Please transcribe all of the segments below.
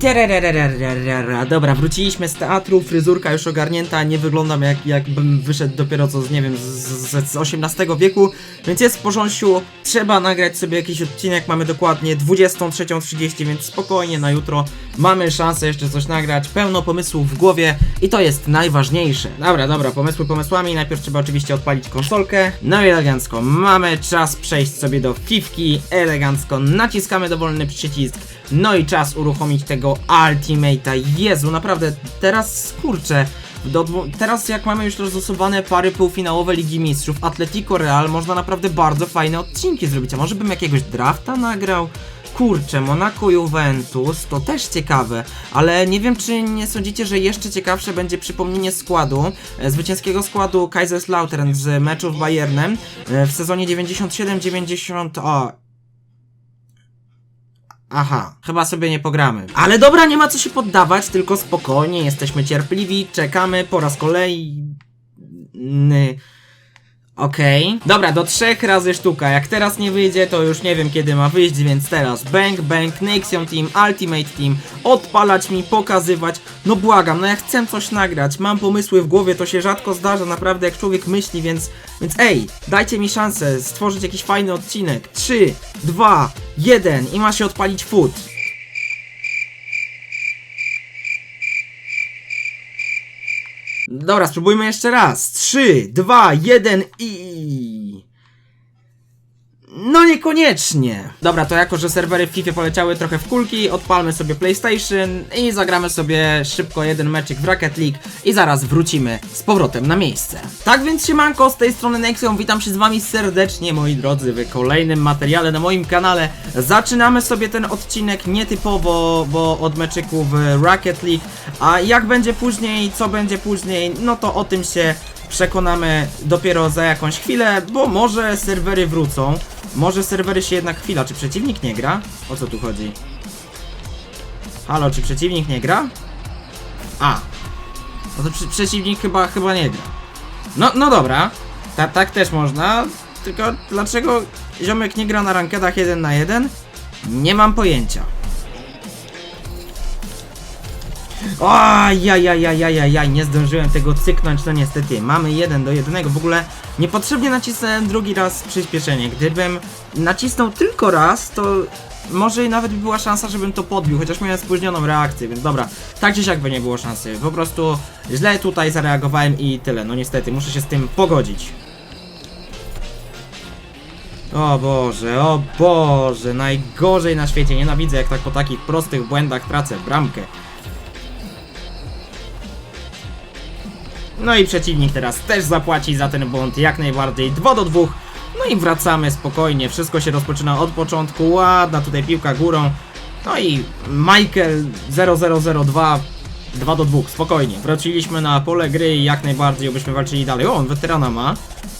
Tererererererera. Dobra, wróciliśmy z teatru, fryzurka już ogarnięta, nie wyglądam jak, jakbym wyszedł dopiero co z, nie wiem, z, z, z XVIII wieku, więc jest w porządku, trzeba nagrać sobie jakiś odcinek, mamy dokładnie 23.30, więc spokojnie na jutro mamy szansę jeszcze coś nagrać, pełno pomysłów w głowie i to jest najważniejsze. Dobra, dobra, pomysły pomysłami, najpierw trzeba oczywiście odpalić konsolkę, no i elegancko, mamy czas przejść sobie do fifki, elegancko naciskamy dowolny przycisk, no i czas uruchomić tego Ultimate'a. Jezu, naprawdę, teraz kurczę. Do, teraz jak mamy już rozlosowane pary półfinałowe Ligi Mistrzów, Atletico Real, można naprawdę bardzo fajne odcinki zrobić. A może bym jakiegoś drafta nagrał? Kurczę, Monaco Juventus to też ciekawe, ale nie wiem czy nie sądzicie, że jeszcze ciekawsze będzie przypomnienie składu, e, zwycięskiego składu Kaiserslautern z meczów Bayernem e, w sezonie 97-90... Aha, chyba sobie nie pogramy. Ale dobra, nie ma co się poddawać, tylko spokojnie, jesteśmy cierpliwi, czekamy po raz kolejny. Okej. Dobra, do trzech razy sztuka. Jak teraz nie wyjdzie, to już nie wiem kiedy ma wyjść, więc teraz Bang Bang, Nexion Team, Ultimate Team, odpalać mi, pokazywać. No błagam, no ja chcę coś nagrać, mam pomysły w głowie, to się rzadko zdarza naprawdę jak człowiek myśli, więc, więc ej, dajcie mi szansę stworzyć jakiś fajny odcinek. 3, 2, 1 i ma się odpalić food. Dobra, spróbujmy jeszcze raz. 3, 2, 1 i. No niekoniecznie. Dobra, to jako, że serwery w FIFA poleciały trochę w kulki, odpalmy sobie PlayStation i zagramy sobie szybko jeden meczyk w Rocket League i zaraz wrócimy z powrotem na miejsce. Tak więc siemanko, z tej strony Nexion, witam się z wami serdecznie moi drodzy w kolejnym materiale na moim kanale. Zaczynamy sobie ten odcinek nietypowo, bo od meczyku w Rocket League, a jak będzie później, co będzie później, no to o tym się przekonamy dopiero za jakąś chwilę, bo może serwery wrócą. Może serwery się jednak chwila. Czy przeciwnik nie gra? O co tu chodzi? Halo, czy przeciwnik nie gra? A. No to przeciwnik chyba, chyba nie gra. No, no dobra. Ta, tak też można. Tylko dlaczego ziomek nie gra na rankedach 1 na 1? Nie mam pojęcia. Ojajajajajajaj, nie zdążyłem tego cyknąć, no niestety, mamy jeden do jednego, w ogóle niepotrzebnie nacisnąłem drugi raz przyspieszenie, gdybym nacisnął tylko raz, to może nawet by była szansa, żebym to podbił, chociaż miałem spóźnioną reakcję, więc dobra, tak czy siak by nie było szansy, po prostu źle tutaj zareagowałem i tyle, no niestety, muszę się z tym pogodzić. O Boże, o Boże, najgorzej na świecie, nienawidzę jak tak po takich prostych błędach tracę bramkę. No i przeciwnik teraz też zapłaci za ten błąd jak najbardziej 2 do 2. No i wracamy spokojnie, wszystko się rozpoczyna od początku, ładna tutaj piłka górą. No i Michael 0002 2 do 2, spokojnie. Wróciliśmy na pole gry i jak najbardziej obyśmy walczyli dalej. O, on weterana ma.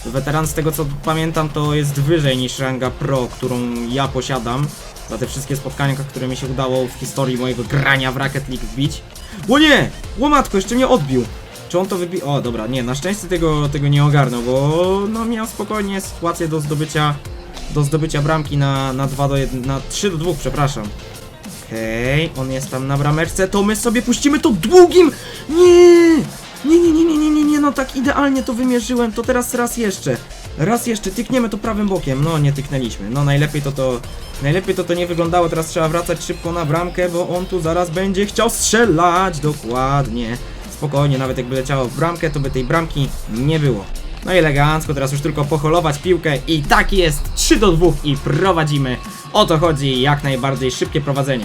Weteran z tego co pamiętam to jest wyżej niż ranga pro, którą ja posiadam. Za te wszystkie spotkania, które mi się udało w historii mojego grania w Rocket League wbić. O nie! Łomatko, jeszcze mnie odbił. Czy on to wybi... O, dobra, nie, na szczęście tego, tego nie ogarnął, bo no miał spokojnie sytuację do zdobycia do zdobycia bramki na, na 2 do 1, na 3 do 2, przepraszam. Okej, on jest tam na brameczce, to my sobie puścimy to długim! Nie! Nie, nie, nie, nie, nie, nie, nie, no tak idealnie to wymierzyłem, to teraz raz jeszcze. Raz jeszcze, tykniemy to prawym bokiem. No, nie tyknęliśmy. No, najlepiej to to... Najlepiej to to nie wyglądało, teraz trzeba wracać szybko na bramkę, bo on tu zaraz będzie chciał strzelać, dokładnie. Spokojnie, nawet jakby leciało w bramkę, to by tej bramki nie było. No i elegancko, teraz już tylko pocholować piłkę i tak jest, 3 do 2 i prowadzimy. O to chodzi, jak najbardziej szybkie prowadzenie.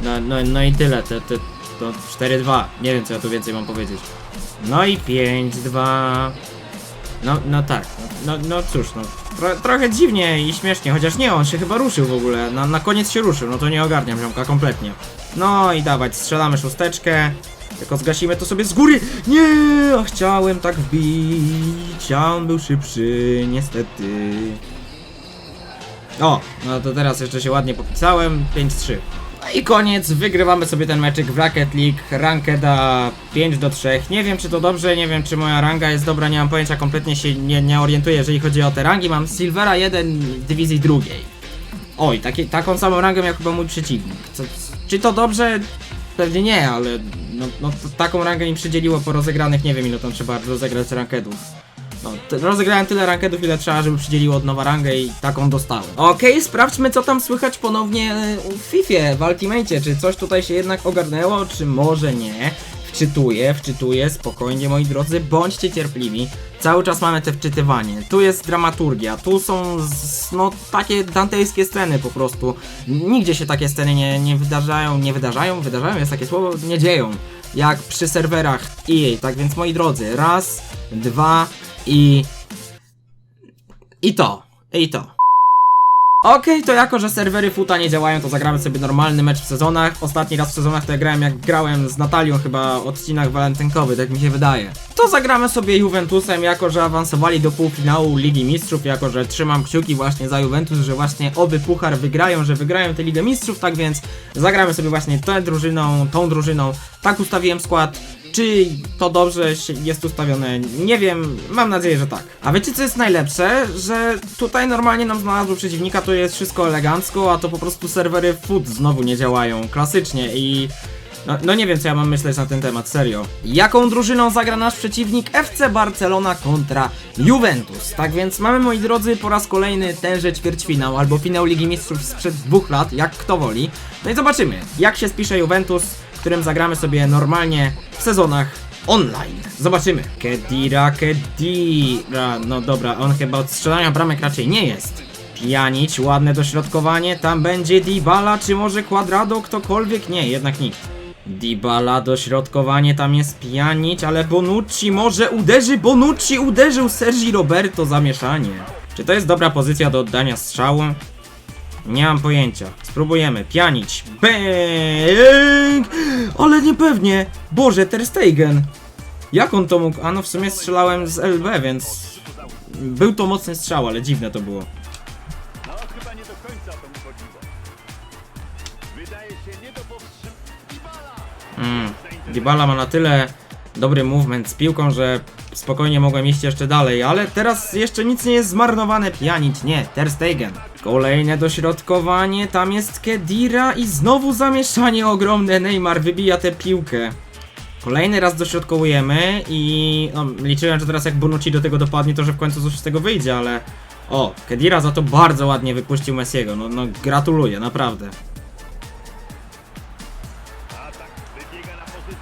No, no, no i tyle, te, te, to 4-2, nie wiem co ja tu więcej mam powiedzieć. No i 5-2. No, no tak, no, no cóż, no tro, trochę dziwnie i śmiesznie, chociaż nie, on się chyba ruszył w ogóle, na, na koniec się ruszył, no to nie ogarniam ziomka kompletnie. No i dawać, strzelamy szósteczkę, tylko zgasimy to sobie z góry, nie, a chciałem tak wbić, a on był szybszy, niestety. O, no to teraz jeszcze się ładnie popisałem, 5-3. No i koniec, wygrywamy sobie ten meczyk w Rocket League, rankeda 5 do 3. Nie wiem czy to dobrze, nie wiem czy moja ranga jest dobra, nie mam pojęcia, kompletnie się nie, nie orientuję jeżeli chodzi o te rangi. Mam Silvera 1 dywizji drugiej. Oj, taki, taką samą rangę miał chyba mój przeciwnik. Co, czy to dobrze? Pewnie nie, ale no, no taką rangę mi przydzieliło po rozegranych, nie wiem ile tam trzeba rozegrać rankedów. No, rozegrałem tyle rankedów, ile trzeba, żeby przydzieliło od nowa rangę i taką dostałem. Okej, sprawdźmy co tam słychać ponownie e, w FIFA, w Ultimate, czy coś tutaj się jednak ogarnęło, czy może nie. Wczytuję, wczytuję, spokojnie moi drodzy, bądźcie cierpliwi. Cały czas mamy te wczytywanie. Tu jest dramaturgia, tu są z, no takie dantejskie sceny po prostu. Nigdzie się takie sceny nie, nie wydarzają, nie wydarzają, wydarzają jest takie słowo, nie dzieją. Jak przy serwerach EA, tak więc moi drodzy, raz, dwa i... I to, i to. Okej, to jako, że serwery futa nie działają, to zagramy sobie normalny mecz w sezonach. Ostatni raz w sezonach to ja grałem jak grałem z Natalią chyba odcinek walentynkowy, tak mi się wydaje. To zagramy sobie Juventusem, jako że awansowali do półfinału Ligi Mistrzów, jako że trzymam kciuki właśnie za Juventus, że właśnie oby puchar wygrają, że wygrają tę Ligę Mistrzów, tak więc zagramy sobie właśnie tą drużyną, tą drużyną. Tak ustawiłem skład. Czy to dobrze jest ustawione? Nie wiem, mam nadzieję, że tak. A wiecie co jest najlepsze? Że tutaj normalnie nam znalazło przeciwnika, to jest wszystko elegancko, a to po prostu serwery food znowu nie działają klasycznie i... No, no nie wiem co ja mam myśleć na ten temat, serio. Jaką drużyną zagra nasz przeciwnik FC Barcelona kontra Juventus? Tak więc mamy moi drodzy po raz kolejny tenże ćwierćfinał albo finał Ligi Mistrzów sprzed dwóch lat, jak kto woli. No i zobaczymy jak się spisze Juventus, w którym zagramy sobie normalnie w sezonach online. Zobaczymy. Kedira, Kedira. No dobra, on chyba od strzelania bramek raczej nie jest. Pjanić, ładne dośrodkowanie, tam będzie Dybala, czy może Quadrado, ktokolwiek? Nie, jednak nikt. Dybala, dośrodkowanie, tam jest Pjanić, ale Bonucci może uderzy, Bonucci uderzył, Sergi Roberto, zamieszanie. Czy to jest dobra pozycja do oddania strzału? Nie mam pojęcia. Spróbujemy. Pianić. Bang! Ale niepewnie. Boże, Ter Stegen. Jak on to mógł? A no w sumie strzelałem z LB, więc... Był to mocny strzał, ale dziwne to było. No, chyba nie do końca o to mu chodziło. Wydaje się nie do powstrzymania. Mm. Dybala ma na tyle dobry movement z piłką, że spokojnie mogłem iść jeszcze dalej, ale teraz jeszcze nic nie jest zmarnowane. Pjanić, nie, Ter Stegen. Kolejne dośrodkowanie, tam jest Kedira i znowu zamieszanie ogromne. Neymar wybija tę piłkę. Kolejny raz dośrodkowujemy i no, liczyłem, że teraz jak Bonucci do tego dopadnie, to że w końcu coś z tego wyjdzie, ale... O, Kedira za to bardzo ładnie wypuścił Messiego, no, no gratuluję, naprawdę.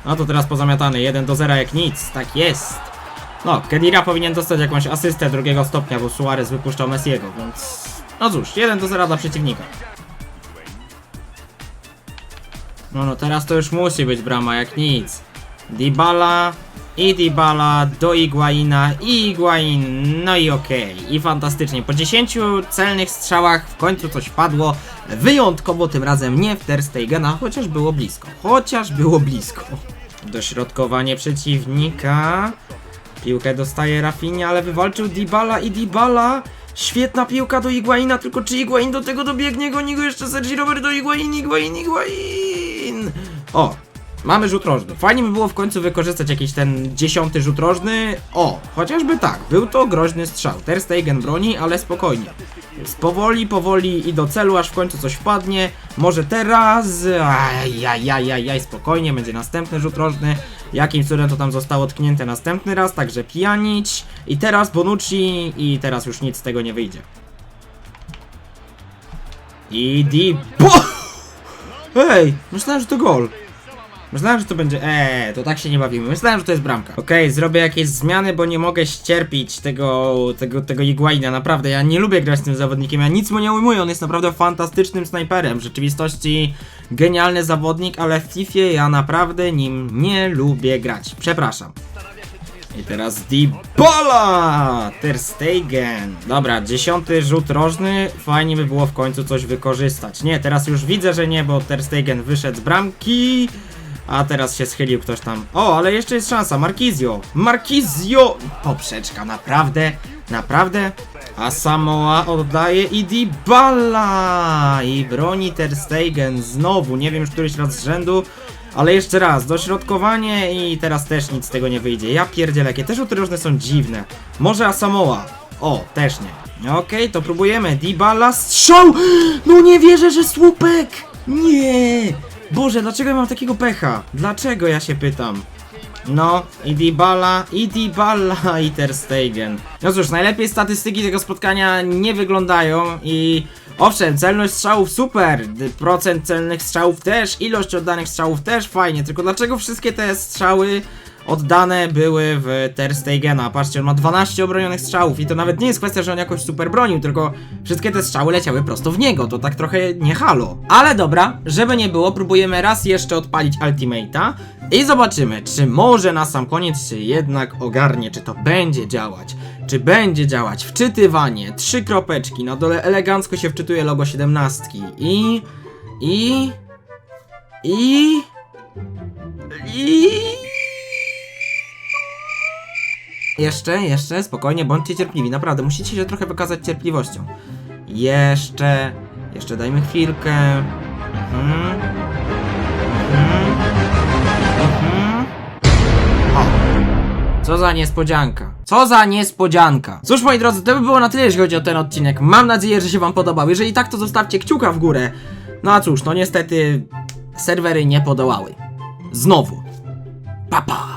No to teraz pozamiatany, 1 do 0 jak nic, tak jest. No, Kedira powinien dostać jakąś asystę drugiego stopnia, bo Suarez wypuszczał Messiego, więc... No cóż, 1 do 0 dla przeciwnika. No, no teraz to już musi być brama jak nic. Dybala i Dybala do Iguaina i Iguain, no i okej, i fantastycznie. Po 10 celnych strzałach w końcu coś padło, wyjątkowo tym razem nie w Ter Stegena, chociaż było blisko, chociaż było blisko. Dośrodkowanie przeciwnika, piłkę dostaje Rafinha, ale wywalczył Dybala i Dybala. Świetna piłka do Iguaina, tylko czy Iguain do tego dobiegnie? Goni go jeszcze Sergi Roberto Iguain, Iguain, Iguain! O, Mamy rzut rożny. Fajnie by było w końcu wykorzystać jakiś ten dziesiąty rzut rożny. O, chociażby tak, był to groźny strzał. Ter Stegen broni, ale spokojnie. Więc powoli, powoli i do celu, aż w końcu coś wpadnie. Może teraz... Ajajajajaj, spokojnie, będzie następny rzut rożny. Jakim cudem to tam zostało tknięte następny raz, także Pjanić. I teraz Bonucci i teraz już nic z tego nie wyjdzie. I Di... Bo! Ej, myślałem, że to gol. Myślałem, że to będzie. Eee, to tak się nie bawimy. Myślałem, że to jest bramka. Okej, zrobię jakieś zmiany, bo nie mogę ścierpić tego, tego, tego Iguaina. Naprawdę, ja nie lubię grać z tym zawodnikiem. Ja nic mu nie ujmuję. On jest naprawdę fantastycznym snajperem. W rzeczywistości genialny zawodnik, ale w FIFA ja naprawdę nim nie lubię grać. Przepraszam. I teraz Dybala! Ter Stegen. Dobra, dziesiąty rzut rożny. Fajnie by było w końcu coś wykorzystać. Nie, teraz już widzę, że nie, bo Ter Stegen wyszedł z bramki. A teraz się schylił ktoś tam. O, ale jeszcze jest szansa. Markizio. Markizio! Poprzeczka, naprawdę? Naprawdę? A Samoa oddaje i Dybala! I broni Ter Stegen znowu. Nie wiem już któryś raz z rzędu. Ale jeszcze raz, dośrodkowanie i teraz też nic z tego nie wyjdzie. Ja pierdzielę, jakie te rzuty są dziwne. Może Asamoah. O, też nie. Okej, to próbujemy. Dybala strzał! No nie wierzę, że słupek! Nie! Boże, dlaczego ja mam takiego pecha? Dlaczego ja się pytam? No, i Dybala, i Dybala, i Ter Stegen. No cóż, najlepiej statystyki tego spotkania nie wyglądają i owszem, celność strzałów super, procent celnych strzałów też, ilość oddanych strzałów też fajnie, tylko dlaczego wszystkie te strzały oddane były w Ter Stegena? Patrzcie, on ma 12 obronionych strzałów i to nawet nie jest kwestia, że on jakoś super bronił, tylko wszystkie te strzały leciały prosto w niego, to tak trochę nie halo. Ale dobra, żeby nie było, próbujemy raz jeszcze odpalić Ultimate'a i zobaczymy, czy może na sam koniec się jednak ogarnie, czy to będzie działać. Czy będzie działać wczytywanie, trzy kropeczki, na dole elegancko się wczytuje logo 17 i... i... i... i... Jeszcze, jeszcze, spokojnie, bądźcie cierpliwi, naprawdę, musicie się trochę wykazać cierpliwością. Jeszcze, jeszcze dajmy chwilkę. Mhm. Mhm. Mhm. Co za niespodzianka. Co za niespodzianka. Cóż, moi drodzy, to by było na tyle, jeśli chodzi o ten odcinek. Mam nadzieję, że się wam podobał. Jeżeli tak, to zostawcie kciuka w górę. No a cóż, no niestety serwery nie podołały. Znowu. Papa. Pa.